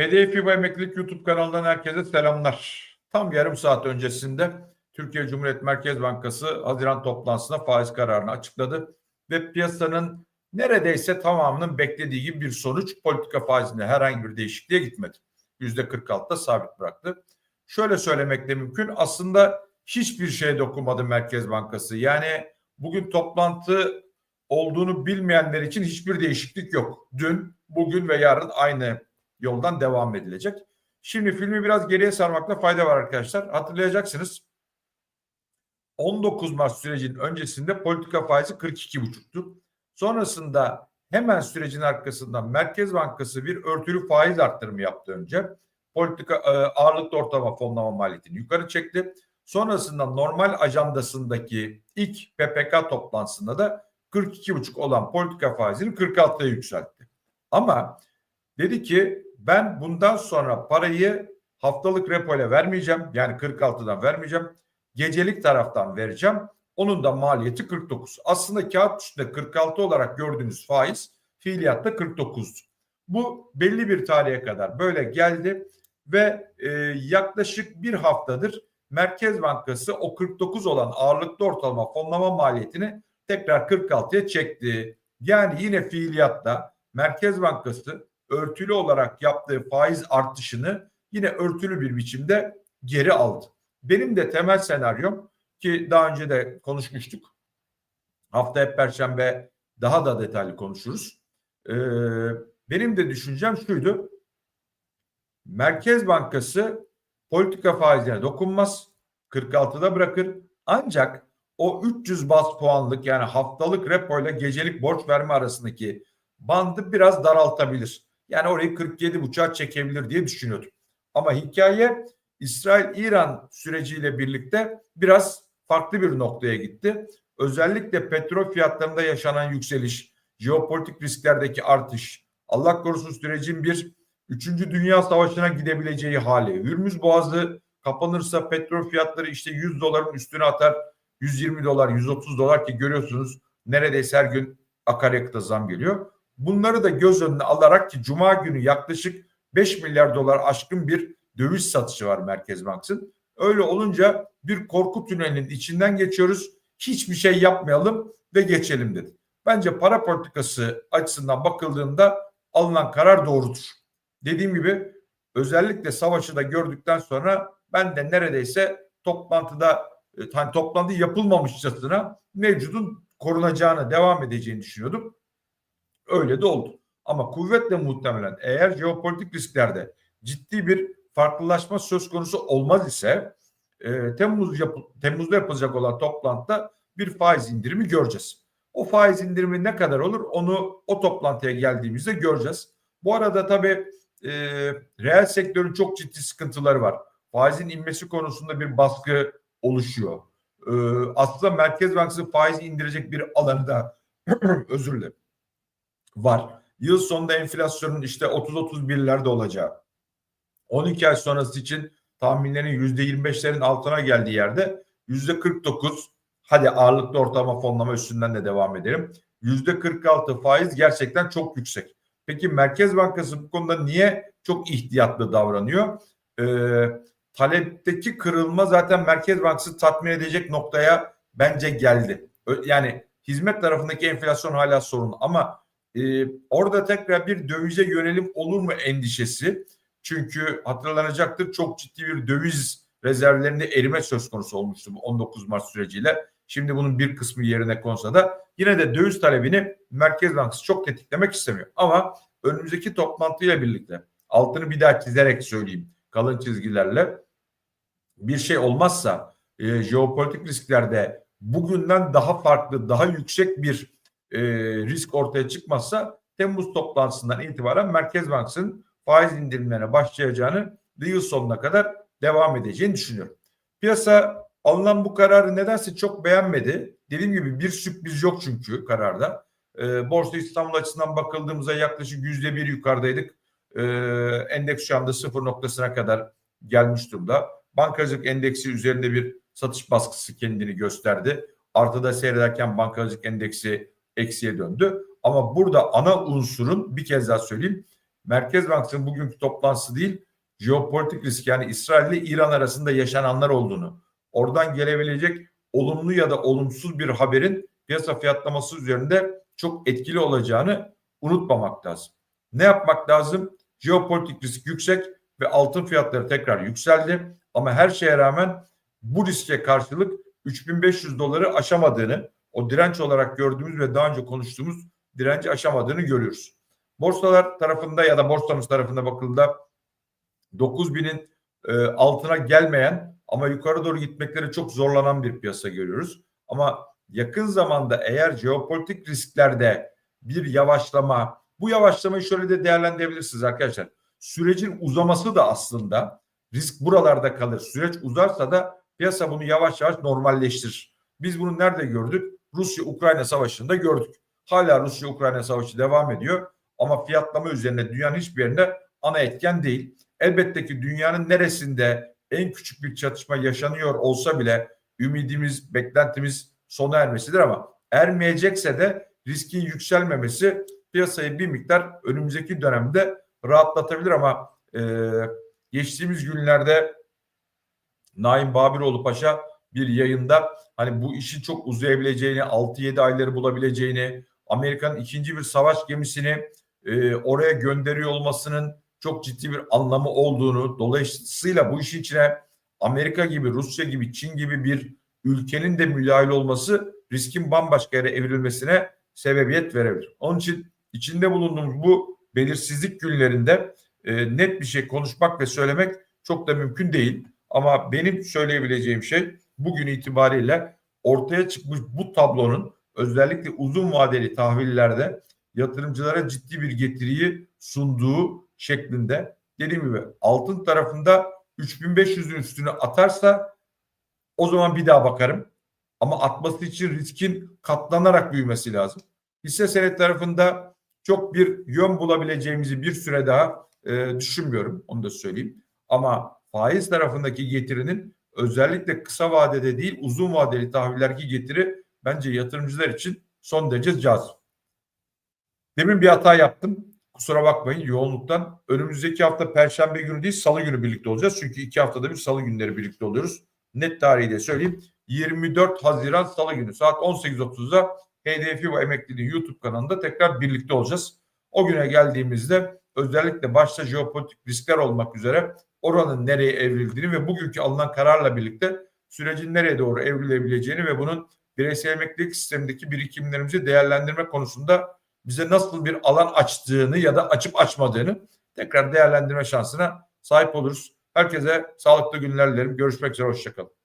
PDF FIBA Emeklilik YouTube kanalından herkese selamlar. Tam yarım saat öncesinde Türkiye Cumhuriyet Merkez Bankası Haziran toplantısında faiz kararını açıkladı ve piyasanın neredeyse tamamının beklediği gibi bir sonuç politika faizinde herhangi bir değişikliğe gitmedi. %46'da sabit bıraktı. Şöyle söylemek de mümkün aslında hiçbir şeye dokunmadı Merkez Bankası. Yani bugün toplantı olduğunu bilmeyenler için hiçbir değişiklik yok. Dün, bugün ve yarın aynı yoldan devam edilecek. Şimdi filmi biraz geriye sarmakta fayda var arkadaşlar. Hatırlayacaksınız 19 Mart sürecinin öncesinde politika faizi 42,5'tu. Sonrasında hemen sürecin arkasından Merkez Bankası bir örtülü faiz arttırımı yaptı önce. Politika e, ağırlıklı ortalama fonlama maliyetini yukarı çekti. Sonrasında normal ajandasındaki ilk PPK toplantısında da 42,5 olan politika faizini 46'ya yükseltti. Ama dedi ki ben bundan sonra parayı haftalık repo ile vermeyeceğim. Yani 46'dan vermeyeceğim. Gecelik taraftan vereceğim. Onun da maliyeti 49. Aslında kağıt üstünde 46 olarak gördüğünüz faiz fiiliyatta 49'du. Bu belli bir tarihe kadar böyle geldi ve e, yaklaşık bir haftadır Merkez Bankası o 49 olan ağırlıklı ortalama fonlama maliyetini tekrar 46'ya çekti. Yani yine fiiliyatta Merkez Bankası örtülü olarak yaptığı faiz artışını yine örtülü bir biçimde geri aldı. Benim de temel senaryom ki daha önce de konuşmuştuk. Hafta hep perşembe daha da detaylı konuşuruz. Ee, benim de düşüncem şuydu. Merkez Bankası politika faizine dokunmaz. 46'da bırakır. Ancak o 300 bas puanlık yani haftalık repo ile gecelik borç verme arasındaki bandı biraz daraltabilir. Yani orayı 47 buçuğa çekebilir diye düşünüyordum. Ama hikaye İsrail-İran süreciyle birlikte biraz farklı bir noktaya gitti. Özellikle petrol fiyatlarında yaşanan yükseliş, jeopolitik risklerdeki artış, Allah korusun sürecin bir 3. Dünya Savaşı'na gidebileceği hali, Hürmüz Boğazı kapanırsa petrol fiyatları işte 100 doların üstüne atar, 120 dolar, 130 dolar ki görüyorsunuz neredeyse her gün akaryakıta zam geliyor. Bunları da göz önüne alarak ki Cuma günü yaklaşık 5 milyar dolar aşkın bir döviz satışı var Merkez Bankası'nın. Öyle olunca bir korku tünelinin içinden geçiyoruz. Hiçbir şey yapmayalım ve geçelim dedi. Bence para politikası açısından bakıldığında alınan karar doğrudur. Dediğim gibi özellikle savaşı da gördükten sonra ben de neredeyse toplantıda hani toplantı yapılmamışçasına mevcudun korunacağını, devam edeceğini düşünüyordum. Öyle de oldu. Ama kuvvetle muhtemelen eğer jeopolitik risklerde ciddi bir farklılaşma söz konusu olmaz ise e, Temmuz yap Temmuz'da yapılacak olan toplantıda bir faiz indirimi göreceğiz. O faiz indirimi ne kadar olur onu o toplantıya geldiğimizde göreceğiz. Bu arada tabii e, reel sektörün çok ciddi sıkıntıları var. Faizin inmesi konusunda bir baskı oluşuyor. E, aslında Merkez Bankası faizi indirecek bir alanı da özür dilerim var. Yıl sonunda enflasyonun işte 30-31'lerde olacağı, 12 ay sonrası için tahminlerin %25'lerin altına geldiği yerde %49 hadi ağırlıklı ortalama fonlama üstünden de devam edelim. %46 faiz gerçekten çok yüksek. Peki Merkez Bankası bu konuda niye çok ihtiyatlı davranıyor? Ee, talepteki kırılma zaten Merkez Bankası tatmin edecek noktaya bence geldi. Yani hizmet tarafındaki enflasyon hala sorun ama e, orada tekrar bir dövize yönelim olur mu endişesi. Çünkü hatırlanacaktır çok ciddi bir döviz rezervlerinde erime söz konusu olmuştu bu 19 Mart süreciyle. Şimdi bunun bir kısmı yerine konsa da yine de döviz talebini Merkez Bankası çok tetiklemek istemiyor. Ama önümüzdeki toplantıyla birlikte altını bir daha çizerek söyleyeyim kalın çizgilerle bir şey olmazsa e, jeopolitik risklerde bugünden daha farklı daha yüksek bir e, risk ortaya çıkmazsa Temmuz toplantısından itibaren Merkez Bankası'nın faiz indirimlerine başlayacağını ve yıl sonuna kadar devam edeceğini düşünüyorum. Piyasa alınan bu kararı nedense çok beğenmedi. Dediğim gibi bir sürpriz yok çünkü kararda. E, Borsa İstanbul açısından bakıldığımızda yaklaşık yüzde bir yukarıdaydık. E, endeks şu anda sıfır noktasına kadar gelmiş durumda. Bankacılık endeksi üzerinde bir satış baskısı kendini gösterdi. Artıda seyrederken bankacılık endeksi eksiye döndü. Ama burada ana unsurun bir kez daha söyleyeyim Merkez Bankası'nın bugünkü toplantısı değil, jeopolitik risk yani İsrail ile İran arasında yaşananlar olduğunu, oradan gelebilecek olumlu ya da olumsuz bir haberin piyasa fiyatlaması üzerinde çok etkili olacağını unutmamak lazım. Ne yapmak lazım? Jeopolitik risk yüksek ve altın fiyatları tekrar yükseldi. Ama her şeye rağmen bu riske karşılık 3500 doları aşamadığını, o direnç olarak gördüğümüz ve daha önce konuştuğumuz direnci aşamadığını görüyoruz. Borsalar tarafında ya da borsamız tarafında bakıldığında 9000'in e, altına gelmeyen ama yukarı doğru gitmekleri çok zorlanan bir piyasa görüyoruz. Ama yakın zamanda eğer jeopolitik risklerde bir yavaşlama, bu yavaşlamayı şöyle de değerlendirebilirsiniz arkadaşlar. Sürecin uzaması da aslında risk buralarda kalır. Süreç uzarsa da piyasa bunu yavaş yavaş normalleştirir. Biz bunu nerede gördük? Rusya-Ukrayna savaşında gördük. Hala Rusya-Ukrayna savaşı devam ediyor ama fiyatlama üzerine dünyanın hiçbir yerinde ana etken değil. Elbette ki dünyanın neresinde en küçük bir çatışma yaşanıyor olsa bile ümidimiz, beklentimiz sona ermesidir ama ermeyecekse de riskin yükselmemesi piyasayı bir miktar önümüzdeki dönemde rahatlatabilir ama e, geçtiğimiz günlerde Naim Babiroğlu Paşa bir yayında hani bu işin çok uzayabileceğini, 6-7 ayları bulabileceğini, Amerika'nın ikinci bir savaş gemisini e, oraya gönderiyor olmasının çok ciddi bir anlamı olduğunu, dolayısıyla bu işin içine Amerika gibi, Rusya gibi, Çin gibi bir ülkenin de müdahil olması riskin bambaşka yere evrilmesine sebebiyet verebilir. Onun için içinde bulunduğumuz bu belirsizlik günlerinde e, net bir şey konuşmak ve söylemek çok da mümkün değil. Ama benim söyleyebileceğim şey bugün itibariyle ortaya çıkmış bu tablonun özellikle uzun vadeli tahvillerde yatırımcılara ciddi bir getiriyi sunduğu şeklinde. Dediğim gibi altın tarafında 3500'ün üstüne atarsa o zaman bir daha bakarım. Ama atması için riskin katlanarak büyümesi lazım. Hisse senet tarafında çok bir yön bulabileceğimizi bir süre daha e, düşünmüyorum. Onu da söyleyeyim. Ama faiz tarafındaki getirinin özellikle kısa vadede değil uzun vadeli tahvillerdeki getiri bence yatırımcılar için son derece cazip. Demin bir hata yaptım. Kusura bakmayın yoğunluktan. Önümüzdeki hafta Perşembe günü değil Salı günü birlikte olacağız. Çünkü iki haftada bir Salı günleri birlikte oluyoruz. Net tarihi de söyleyeyim. 24 Haziran Salı günü saat 18.30'da HDFI ve Emekliliğin YouTube kanalında tekrar birlikte olacağız. O güne geldiğimizde özellikle başta jeopolitik riskler olmak üzere oranın nereye evrildiğini ve bugünkü alınan kararla birlikte sürecin nereye doğru evrilebileceğini ve bunun bireysel emeklilik sistemindeki birikimlerimizi değerlendirme konusunda bize nasıl bir alan açtığını ya da açıp açmadığını tekrar değerlendirme şansına sahip oluruz. Herkese sağlıklı günler dilerim. Görüşmek üzere. Hoşçakalın.